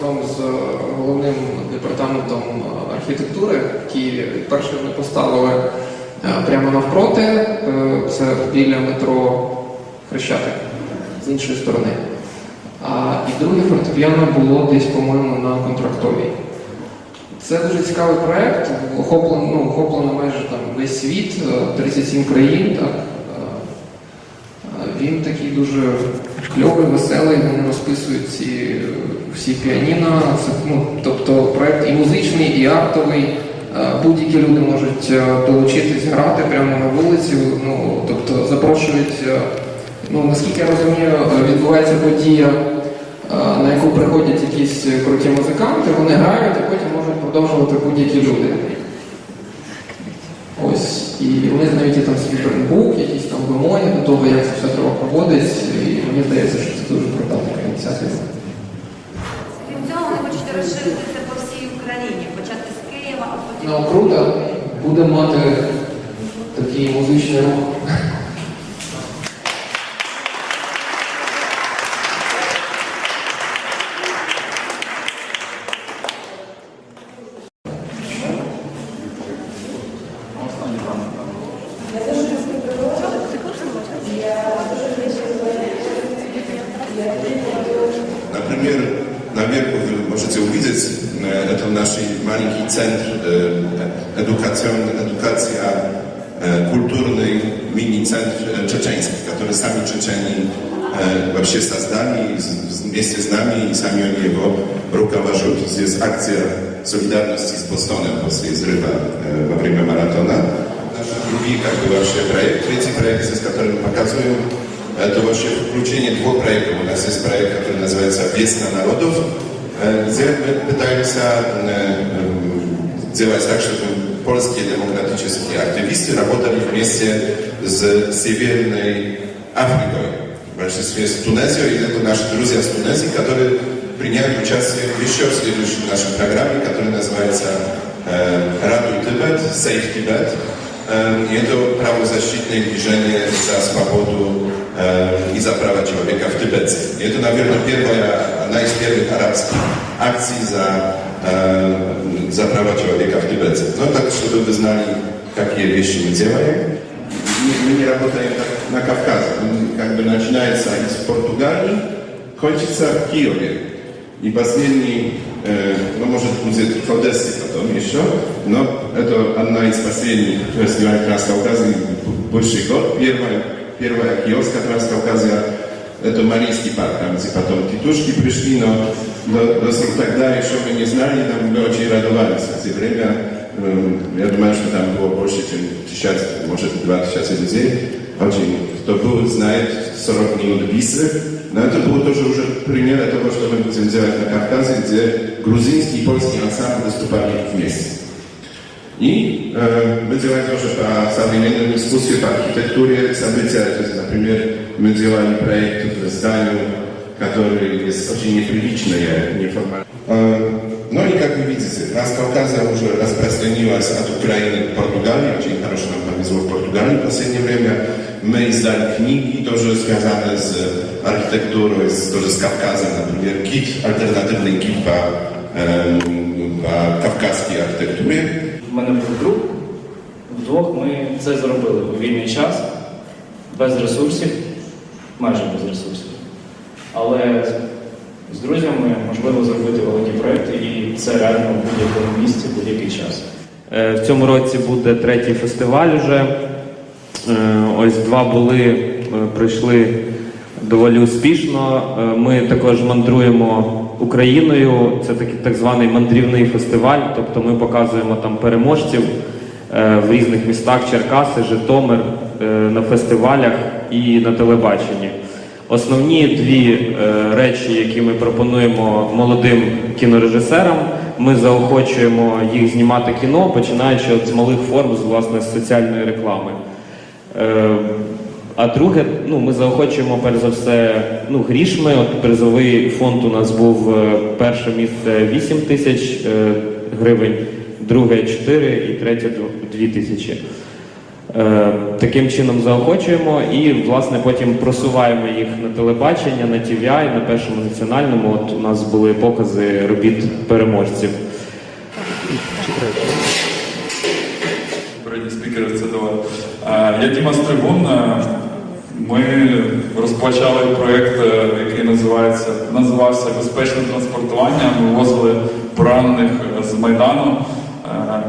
разом з головним департаментом архітектури в Києві. Перше ми поставили е, прямо навпроти, е, це біля метро Хрещатик з іншої сторони. А, і друге фортепіано було десь, по-моєму, на контрактовій. Це дуже цікавий проєкт, охоплено, ну, охоплено майже там весь світ, е, 37 країн. Так. Е, е, Він такий дуже кльовий, веселий, вони розписують ці е, всі піаніно. Це, ну, тобто проєкт і музичний, і актовий. Е, Будь-які люди можуть е, долучитись грати прямо на вулиці. Ну, тобто запрошують, е, ну, наскільки я розумію, відбувається подія на яку приходять якісь круті музиканти, вони грають, а потім можуть продовжувати будь-які люди. Ось. І вони знають і там свій брендбук, якісь там вимоги до того, як це все треба проводить. Мені здається, що це дуже продавна ініціатива. Крім цього, вони хочуть розширити це по всій Україні, почати з Києва, а потім. Ну, круто, буде мати такий музичний рух. э, эдукацион- эдукация, э, культурный мини-центр э, чеченский, который сами чечени э, вообще создали с- с- вместе с нами, и сами они его руководят. Здесь акция солидарности с Бостоном после взрыва э, во время маратона. Наш другой как бы вообще проект, третий проект, с которым мы показываем это вообще включение двух проектов. У нас есть проект, который называется «Весна народов», э, где мы пытаемся э, э, сделать так, чтобы польские демократические активисты работали вместе с Северной Африкой, в большинстве с Тунезией, и это наши друзья с Тунезии, которые принимают участие еще в следующей нашей программе, которая называется э, «Радуй Тибет», «Save Tibet», Э, И это правозащитное движение за свободу э, и за права человека в Тибете. И это, наверное, первая, одна из первых арабских акций за, э, за права человека в Тибете. Ну, так, чтобы вы знали, какие вещи мы делаем. Мы, мы не работаем так на Кавказе. Он как бы начинается из Португалии, кончится в Киеве. И последний, э, ну, может, будет в Одессе потом еще, но это одна из последних фестивалей Транскавказья, больший год. Первая, первая киоска Транскавказья, это Марийский парк, там, где потом тетушки пришли, но до, до сих тогда еще мы не знали, там мы очень радовались. В это время, э, я думаю, что там было больше, чем сейчас, может, 20 людей. Очень, кто был, знает 40 минут бистрых. Но это было тоже уже пример того, что мы будем делать на Кавказе, где грузинский и польский ансамбль выступали вместе. И э, мы делаем тоже по современному искусству, по архитектуре события. То есть, например, мы делали проект в зданию, который есть очень неприличное, неформальное. Э, ну и как вы видите, Транскавказье уже распространилась от Украины к Португалии. Очень хорошо нам повезло в Португалии в последнее время. Мы издали книги, тоже связанные с архитектурой, с, тоже с Кавказом, например, кит, альтернативный кит по, эм, по кавказской архитектуре. В мене був друг. Вдвох ми це зробили у вільний час, без ресурсів, майже без ресурсів. Але з- друзями можливо зробити великі проекти, і це реально в будь-якому місці, будь-який час. Е, В цьому році буде третій фестиваль уже. Е, Ось два були, е, пройшли доволі успішно. Ми також мандруємо Україною. Це такий так званий мандрівний фестиваль. Тобто ми показуємо там переможців в різних містах Черкаси, Житомир, на фестивалях і на телебаченні. Основні дві е, речі, які ми пропонуємо молодим кінорежисерам, ми заохочуємо їх знімати кіно, починаючи от з малих форм, з власне з соціальної реклами. Е, а друге, ну, ми заохочуємо перш за все ну, грішми. От призовий фонд у нас був е, перше місце 8 тисяч гривень, друге 4 і третє 2 тисячі. Е, Таким чином заохочуємо і, власне, потім просуваємо їх на телебачення, на TVI, на першому національному. От у нас були покази робіт переможців. Попередній спікер це давав. Е, Я Діма Стригун. Е, Ми розпочали проєкт, який називається називався Безпечне транспортування. Ми вивозили поранених з Майдану,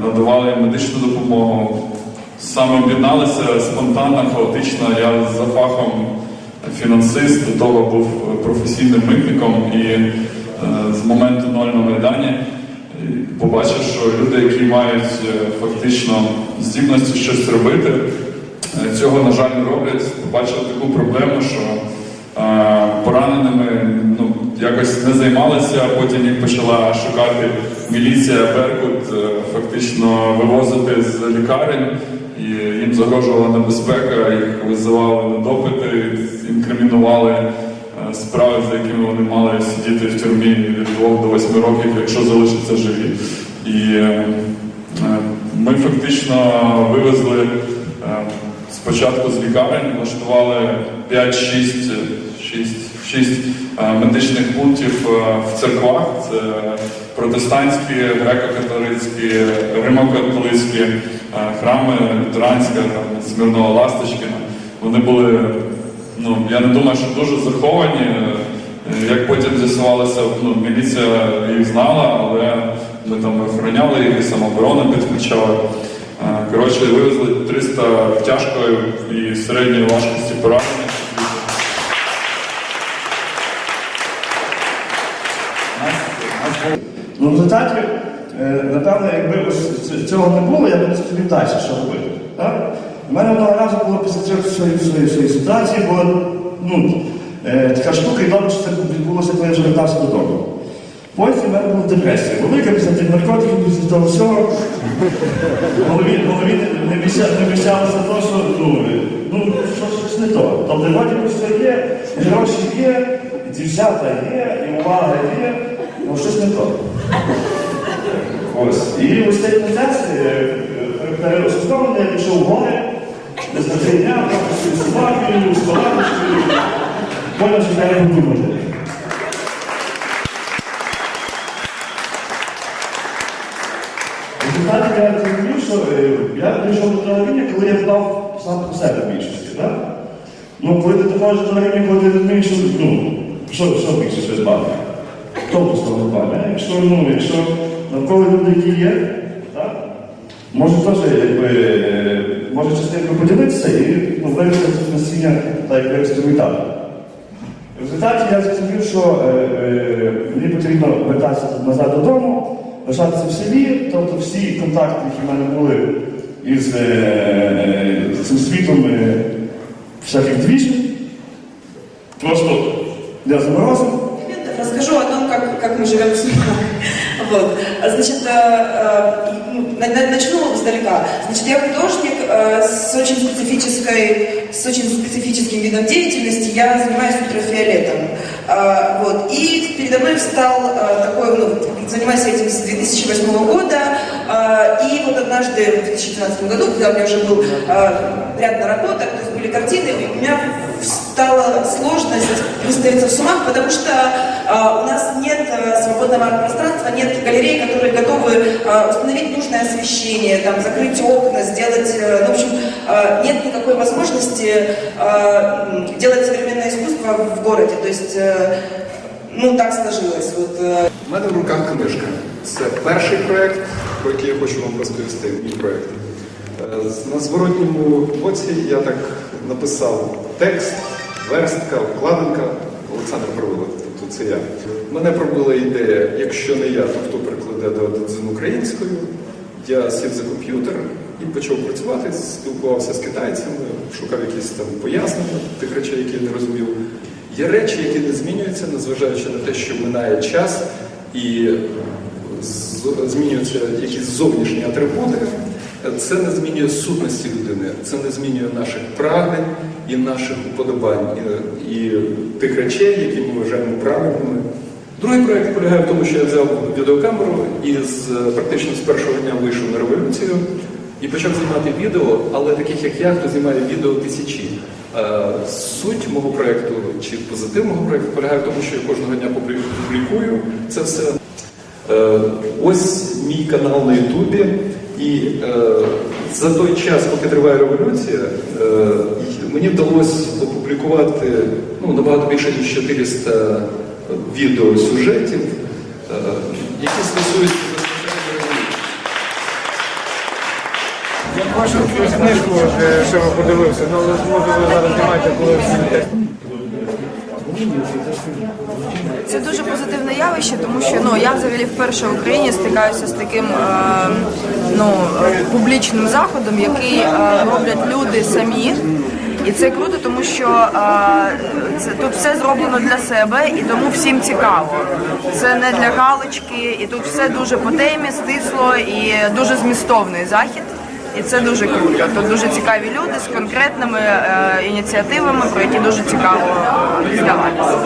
надавали медичну допомогу. Саме об'єдналися спонтанно, хаотично. Я за фахом фінансист, до того був професійним митником і е, з моменту ноль на Майдані побачив, що люди, які мають е, фактично здібності щось робити, е, цього, на жаль, не роблять. Побачив таку проблему, що е, пораненими ну, якось не займалися, а потім їх почала шукати міліція, Беркут, е, фактично вивозити з лікарень, і їм загрожувала небезпека, їх визивали на допити, інкримінували е, справи, за якими вони мали сидіти в тюрмі від 2 до 8 років, якщо залишаться живі. І е, ми фактично вивезли е, спочатку з лікарень, влаштували 5-6 6, 6 е, медичних пунктів е, в церквах. Це протестантські, греко-католицькі, римо-католицькі е, храми, лютеранська, Смірнова Ласточкина. Вони були Ну, я не думаю, що дуже заховані. Як потім з'ясувалося, ну, міліція їх знала, але ми там охороняли їх, і самооборону підключали. Е, Коротше, вивезли 300 тяжкої і середньої важкості поранених. Нас- нас Ну, в результаті, е, напевно, якби ось цього не було, я б зрозумів далі, що робити. Так? У мене одного разу було після всієї ситуації, була ну, е, така штука, і добре, що це відбулося, коли я вже вертався додому. Потім в мене була депресія. Велика після тих наркотиків, після того всього. Голові, голові не, не, міща- не то, що ну, е, ну, що, щось не то. Тобто вроді все є, гроші є, дівчата є, і увага є, ну щось не то. Ось. І ось цей процес переосознований, я пішов в гори, десь на три дня, пропустив собакою, з палаточкою, поняв, що треба думати. В я зрозумів, що е, я прийшов до того коли я вдав сам по себе більшості. Ну, коли ти доходиш до того коли ти розумієш, що, ну, що, що більше щось бати? Хто просто не? Якщо, ну, якщо навколо люди, які є, так? може теж якби, може частинку поділитися і ну, вивести насіння, так як вивести метал. В результаті я зрозумів, що е, е, мені потрібно вертатися назад додому, лишатися в селі, тобто всі контакти, які в мене були із е, е, цим світом е, всяких двіжень, просто я заморозив. Расскажу о том, как, как мы живем с Вот. А, Значит, э, э, ну, на- на- начну издалека. Значит, я художник э, с очень специфической, с очень специфическим видом деятельности. Я занимаюсь ультрафиолетом. Вот. И передо мной встал такой, ну, занимаюсь этим с 2008 года. И вот однажды, в 2012 году, когда у меня уже был ряд наработок, то есть были картины, у меня стала сложность выставиться в Сумах, потому что а, у нас нет а, свободного арт-пространства, нет галерей, которые готовы а, установить нужное освещение, там, закрыть окна, сделать, э, ну, в общем, а, нет никакой возможности а, м, делать современное искусство в городе. То есть, э, ну, так сложилось. Вот, э, У мене в руках книжка. Це перший проєкт, про який я хочу вам розповісти. Мій проєкт. Е, з- На зворотньому боці я так написав текст, Верстка, вкладинка Олександр Провила. Тобто це я. Мене пробила ідея, якщо не я, то хто прикладе до дзен українською. Я сів за комп'ютер і почав працювати, спілкувався з китайцями, шукав якісь там пояснення тих речей, які я не розумів. Є речі, які не змінюються, незважаючи на те, що минає час і змінюються якісь зовнішні атрибути. Це не змінює сутності людини, це не змінює наших прагнень і наших уподобань і, і тих речей, які ми вважаємо правильними. Другий проєкт полягає в тому, що я взяв відеокамеру і з, практично з першого дня вийшов на революцію. і почав знімати відео, але таких як я, хто знімає відео тисячі. Е, Суть мого проєкту чи позитив мого проєкту полягає в тому, що я кожного дня публікую це все. Е, Ось мій канал на Ютубі, і е, за той час, поки триває революція, е, мені вдалося опублікувати ну, набагато більше ніж 400 відеосюжетів, е, які стосуються. Я книжку, ви подивився, ну але може ви зараз знімаєте, коли Це дуже позитивне явище, тому що ну я взагалі вперше в Україні стикаюся з таким е, ну е, публічним заходом, який е, роблять люди самі. І це круто, тому що е, це тут все зроблено для себе і тому всім цікаво. Це не для галочки, і тут все дуже по темі, стисло і дуже змістовний захід і це дуже круто. Тут дуже цікаві люди з конкретними е, ініціативами, про які дуже цікаво дізнаватися.